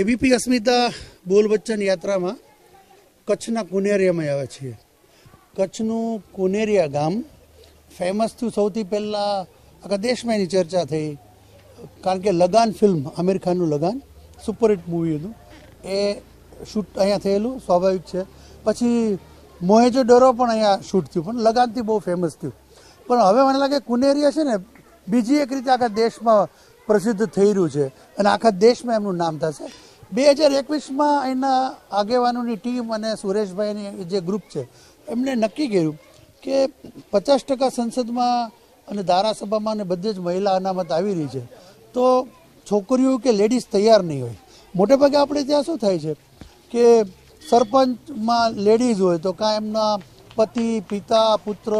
ABP અસ્મિતા બોલ બચ્ચન યાત્રામાં કચ્છના કુનેરિયામાં આવે છીએ. કચ્છનું કુનેરિયા ગામ ફેમસ થયું સૌથી પહેલાં આખા દેશમાં એની ચર્ચા થઈ. કારણ કે લગાન ફિલ્મ આમિર ખાનનું લગાન સુપરહિટ મૂવી હતું. એ શૂટ અહીંયા થયેલું, સ્વાભાવિક છે. પછી મોહેજો ડરો પણ અહીંયા શૂટ થયું, પણ લગાનથી બહુ ફેમસ થયું. પણ હવે મને લાગે કુનેરિયા છે ને, બીજી એક રીતે આખા દેશમાં પ્રસિદ્ધ થઈ રહ્યું છે. અને આખા દેશમાં એમનું નામ થશે. બે હજાર એકવીસમાં એના આગેવાનોની ટીમ અને સુરેશભાઈની જે ગ્રુપ છે એમણે નક્કી કર્યું કે પચાસ ટકા સંસદમાં અને ધારાસભામાં અને બધે જ મહિલા અનામત આવી રહી છે. તો છોકરીઓ કે લેડીઝ તૈયાર નહીં હોય. મોટેભાગે આપણે ત્યાં શું થાય છે કે સરપંચમાં લેડીઝ હોય તો કાં એમના પતિ, પિતા, પુત્ર,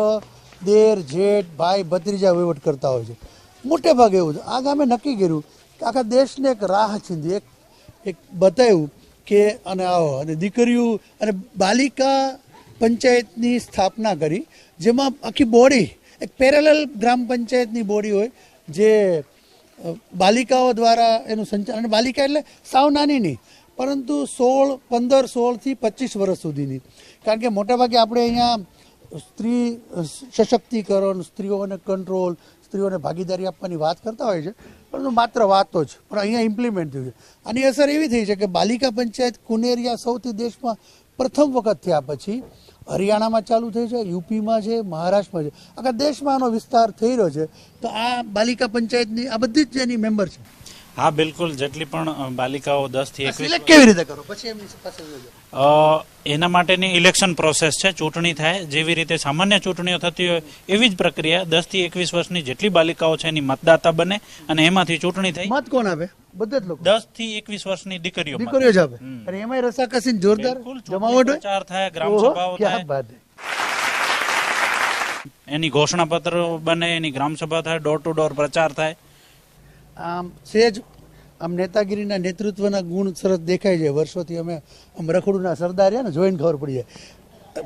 દેર, જેઠ, ભાઈ, ભત્રીજા વહીવટ કરતા હોય છે. મોટે ભાગે એવું છે. આ ગામે નક્કી કર્યું કે આખા દેશને એક રાહ ચીંધી એક એક બતાવ્યું કે, અને આવો, અને દીકરીઓ, અને બાલિકા પંચાયતની સ્થાપના કરી, જેમાં આખી બોડી, એક પેરેલલ ગ્રામ પંચાયતની બોડી હોય, જે બાલિકાઓ દ્વારા એનું સંચાલન બાલિકા એટલે સાવ નાની નહીં પરંતુ સોળ, પંદર, સોળથી પચીસ વર્ષ સુધીની. કારણ કે મોટાભાગે આપણે અહીંયા સ્ત્રી સશક્તિકરણ, સ્ત્રીઓને કંટ્રોલ સ્ત્રીઓને ભાગીદારી આપવાની વાત કરતા હોય છે, પરંતુ માત્ર વાતો જ, પણ અહીંયા ઇમ્પ્લિમેન્ટ થયું છે. આની અસર એવી થઈ છે કે બાલિકા પંચાયત કુનેરિયા સૌથી દેશમાં પ્રથમ વખત થયા પછી હરિયાણામાં ચાલુ થઈ છે, યુપીમાં છે, મહારાષ્ટ્રમાં છે. આખા દેશમાં આનો વિસ્તાર થઈ રહ્યો છે, તો આ બાલિકા પંચાયતની, આ બધી જ એની મેમ્બર છે હા બિલકુલ. જેટલી પણ બાલિકાઓ દસથી એકવીસ કેવી રીતે કરો? પછી એમની પાસે એના માટેની ઇલેક્શન પ્રોસેસ છે ચૂંટણી થાય. જેવી રીતે સામાન્ય ચૂંટણીઓ થતી હોય એવી જ પ્રક્રિયા દસથી એકવીસ વર્ષની જેટલી બાલિકાઓ છે એની મતદાતા બને અને એમાંથી ચૂંટણી થાય મત કોણ આપે? બધા જ લોકો. દસથી એકવીસ વર્ષની દીકરીઓ દીકરીઓ જ આપે. અને એમાં રસાકસી જોરદાર જમાવટ પ્રચાર થાય ગ્રામ સભાઓ થાય. એની ઘોષણા એની ઘોષણાપત્ર બને એની ગ્રામસભા થાય ડોર ટુ ડોર પ્રચાર થાય. આમ સેજ આમ નેતાગીરીના નેતૃત્વના ગુણ સરસ દેખાય છે. વર્ષોથી અમે આમ રખડુના સરદાર રહ્યા ને જોઈને ખબર પડી જાય.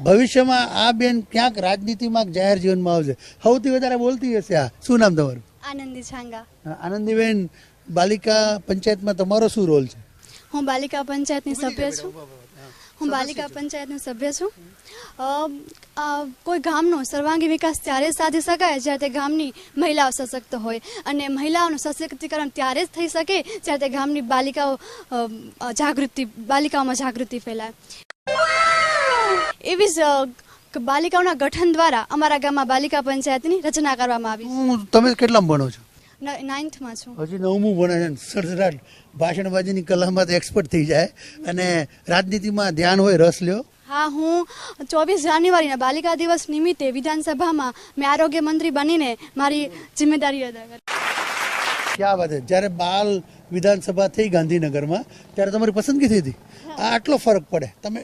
ભવિષ્યમાં આ બેન ક્યાંક રાજનીતિમાં જાહેર જીવનમાં આવશે? સૌથી વધારે બોલતી હશે આ. શું નામ તમારું? આનંદી છાંગા. આનંદીબેન બાલિકા પંચાયતમાં તમારો શું રોલ છે? હું બાલિકા પંચાયતની સભ્ય છું. હું બાલિકા પંચાયતનું સભ્ય છું. કોઈ ગામનો સર્વાંગી વિકાસ ત્યારે સાધી શકાય જ્યારે તે ગામની મહિલાઓ સશક્ત હોય અને મહિલાઓનું સશક્તિકરણ ત્યારે જ થઈ શકે જ્યારે તે ગામની બાલિકાઓ જાગૃતિ બાલિકાઓમાં જાગૃતિ ફેલાય. એવી જ બાલિકાઓના ગઠન દ્વારા અમારા ગામમાં બાલિકા પંચાયતની રચના કરવામાં આવી. હું તમે કેટલા ભણો છો? નાઇન્થમાં છું. હજી નવમું ભણે છે. સડસડાટ ભાષણબાજીની કલામાં તો એક્સપર્ટ થઈ જાય અને રાજનીતિમાં ધ્યાન હોય રસ લ્યો. હા હું ચોવીસ જાન્યુઆરીના બાલિકા દિવસ નિમિત્તે વિધાનસભામાં મેં આરોગ્ય મંત્રી બનીને મારી જિમ્મેદારી અદા કરી. ક્યાં વાત છે? જ્યારે બાલ વિધાનસભા થઈ ગાંધીનગરમાં ત્યારે તમારી પસંદગી થઈ હતી? આ આટલો ફરક પડે. તમે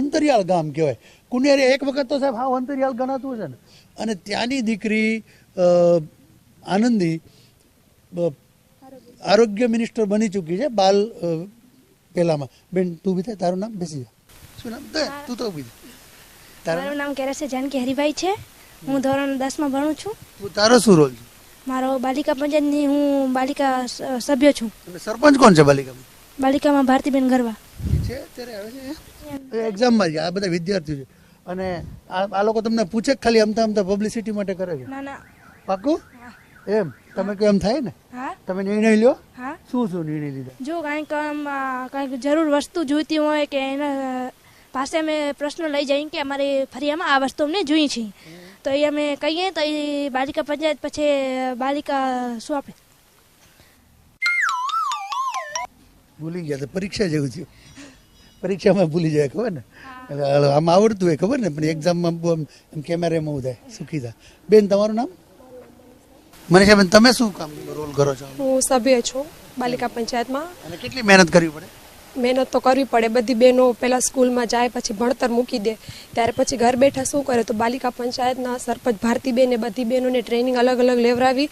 અંતરિયાળ ગામ કહેવાય. કુનેરી એક વખત તો સાહેબ હા અંતરિયાળ ગણાતું છે ને. અને ત્યાંની દીકરી આનંદી આરોગ્ય મિનિસ્ટર બની ચૂકી છે બાલ અ, પેલામાં. બેન તું બી થાય તારું નામ? બેસી જા. શું નામ? તું તો બી. તારું? મારું નામ કેરસે જાનકી હરિભાઈ છે. હું ધોરણ દસમાં ભણું છું. તારો શું રોલ છે? મારો બાલિકા પંચાયતની હું બાલિકા સભ્ય છું. સરપંચ કોણ છે બાલિકામાં? બાલિકામાં ભારતીબેન ગરવા. છે અત્યારે આવે છે એક્ઝામમાં જ આ બધા વિદ્યાર્થીઓ છે. અને આ આ લોકો તમને પૂછે ખાલી અમતા અમતા પબ્લિસિટી માટે કરે છે? ના ના. પાકું? એમ? તમે કેમ થાય ને? હા? તમે નિર્ણય લ્યો? હા? શું શું નિર્ણય લીધા? જો કાંઈક કાંઈક જરૂર વસ્તુ જોઈતી હોય કે એના પાસે અમે પ્રશ્ન લઈ જઈએ કે અમારે ફરિયામાં આ વસ્તુ અમને જોઈએ છે. તો એ અમે કહીએ તો એ બાલિકા પંચાયત પછી બાલિકા શું આપે? ભૂલી ગયા તો પરીક્ષા જેવું થયું. પરીક્ષામાં ભૂલી જાય ખબર ને? આમ આવડતું હોય ખબર ને? પણ એક્ઝામમાં એમ કેમેરામાં એવું સુખી થાય. બેન તમારું નામ? મનીષાબેન તમે શું કામ રોલ કરો છો? હું સભ્ય છું બાલિકા પંચાયતમાં. અને કેટલી મહેનત કરવી પડે? મહેનત તો કરવી પડે બધી બહેનો પહેલાં સ્કૂલમાં જાય પછી ભણતર મૂકી દે ત્યારે પછી ઘર બેઠા શું કરે તો બાલિકા પંચાયતના સરપંચ ભારતીબેને બધી બહેનોને ટ્રેનિંગ અલગ અલગ લેવડાવી.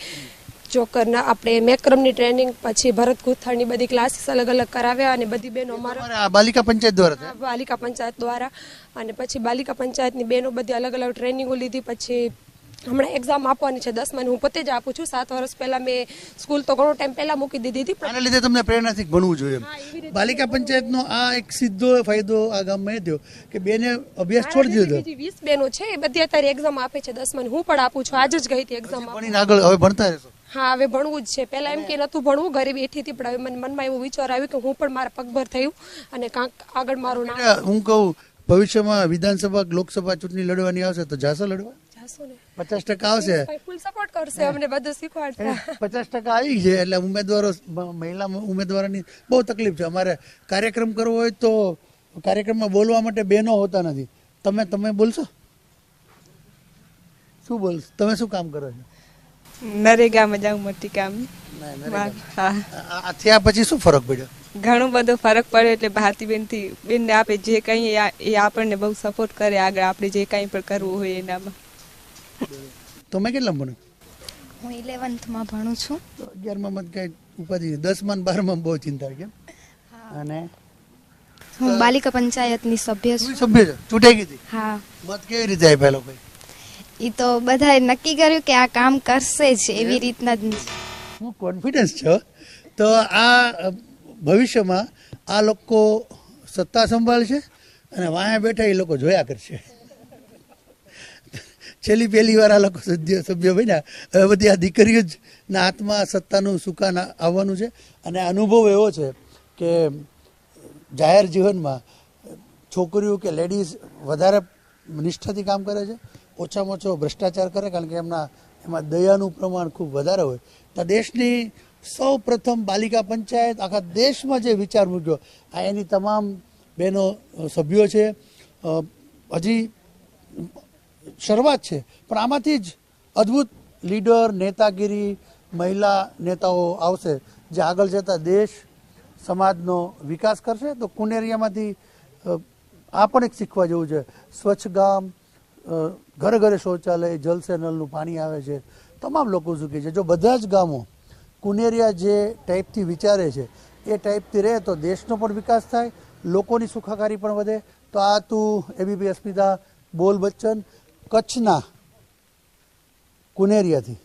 જોકરના આપણે મેક્રમની ટ્રેનિંગ પછી ભરત ગૂંથણની બધી ક્લાસીસ અલગ અલગ કરાવ્યા અને બધી બહેનો અમારા બાલિકા પંચાયત દ્વારા બાલિકા પંચાયત દ્વારા. અને પછી બાલિકા પંચાયતની બહેનો બધી અલગ અલગ ટ્રેનિંગો લીધી પછી હમણાં એક્ઝામ આપવાની છે દસમાની. હું પોતે જ આપું છું. સાત વર્ષ પહેલા મેં સ્કૂલ તો ઘણો ટાઈમ પહેલા મૂકી દીધી હતી પણ આના લીધે તમને પ્રેરણાથી ભણવું જોઈએ બાલિકા પંચાયતનો આ એક સીધો ફાયદો આ ગામમાં થયો કે બેને અભ્યાસ છોડી દીધો. બીજી વીસ બહેનો છે એ બધી અત્યારે એક્ઝામ આપે છે દસમાની. હું પણ આપું છું. આજ જ ગઈ હતી એક્ઝામ આગળ હવે ભણતા રહેશો. હા હવે ભણવું જ છે. પહેલા એમ કે નતું ભણવું ઘરે બેઠી હતી પણ હવે મને મનમાં એવો વિચાર આવ્યો કે હું પણ મારા પગભર થયું અને કાંક આગળ મારું નામ હું કહું ભવિષ્યમાં વિધાનસભા લોકસભા ચૂંટણી લડવાની આવશે તો જાશો લડવા. પચાસ ટકા આવશે. ફૂલ સપોર્ટ કરશે અમને બધું શીખવાડશે પચાસ ટકા આવી છે એટલે ઉમેદવારો મહિલા ઉમેદવારોની બહુ તકલીફ છે. અમારે કાર્યક્રમ કરવો હોય તો કાર્યક્રમમાં બોલવા માટે બહેનો હોતા નથી. તમે તમે બોલશો? શું બોલ તમે શું કામ કરો છો? નરેગામાં જાઉં મોટી કામ. થયા પછી શું ફરક પડ્યો? ઘણો બધો ફરક પડ્યો એટલે ભારતીબેનથી બેન આપે જે કઈ એ આપણને બહુ સપોર્ટ કરે આગળ આપણે જે કઈ પણ કરવું હોય એનામાં. તમે કેટલા ભણો? હું ઇલેવન્થમાં ભણું છું. તો અગિયારમાં મત કઈ ઉપાધિ. દસમાં ને બારમાં બહુ ચિંતા કેમ? અને? હું બાલિકા પંચાયતની સભ્ય છું. સભ્ય છો? ચૂંટાઈ ગઈ હા. મત કેવી રીતે આપ્યા લોકો એ તો બધાએ નક્કી કર્યું કે આ કામ કરશે જ એવી રીતના જ. હું કોન્ફિડન્સ છો તો આ ભવિષ્યમાં આ લોકો સત્તા સંભાળશે અને વાયા બેઠા એ લોકો જોયા કરશે. છેલ્લી પહેલી વાર આ લોકો સભ્ય સભ્ય બન્યા. હવે બધી આ દીકરીઓ જ ના હાથમાં સત્તાનું, સુકાન આવવાનું છે. અને અનુભવ એવો છે કે જાહેર જીવનમાં છોકરીઓ કે લેડીઝ વધારે નિષ્ઠાથી કામ કરે છે, ઓછામાં ઓછો ભ્રષ્ટાચાર કરે, કારણ કે એમના, એમાં દયાનું પ્રમાણ ખૂબ વધારે હોય. તો દેશની સૌ પ્રથમ બાલિકા પંચાયત આખા દેશમાં જે વિચાર મૂક્યો, આ એની તમામ બહેનો સભ્યો છે. હજી શરૂઆત છે. પણ આમાંથી જ અદ્ભુત લીડર, નેતાગીરી, મહિલા નેતાઓ આવશે. જે આગળ જતા દેશ, સમાજનો વિકાસ કરશે. તો કુનેરિયામાંથી આ પણ એક શીખવા જેવું છે. સ્વચ્છ ગામ ઘરે ઘરે શૌચાલય જલસે નલનું પાણી આવે છે. તમામ લોકો સુખી છે. જો બધા જ ગામો કુનેરિયા જે ટાઈપથી વિચારે છે, એ ટાઈપથી રહે તો દેશનો પણ વિકાસ થાય, લોકોની સુખાકારી પણ વધે. તો આ તું, એબીપી અસ્મિતા, બોલ બચ્ચન કચ્છના કુનેરિયાથી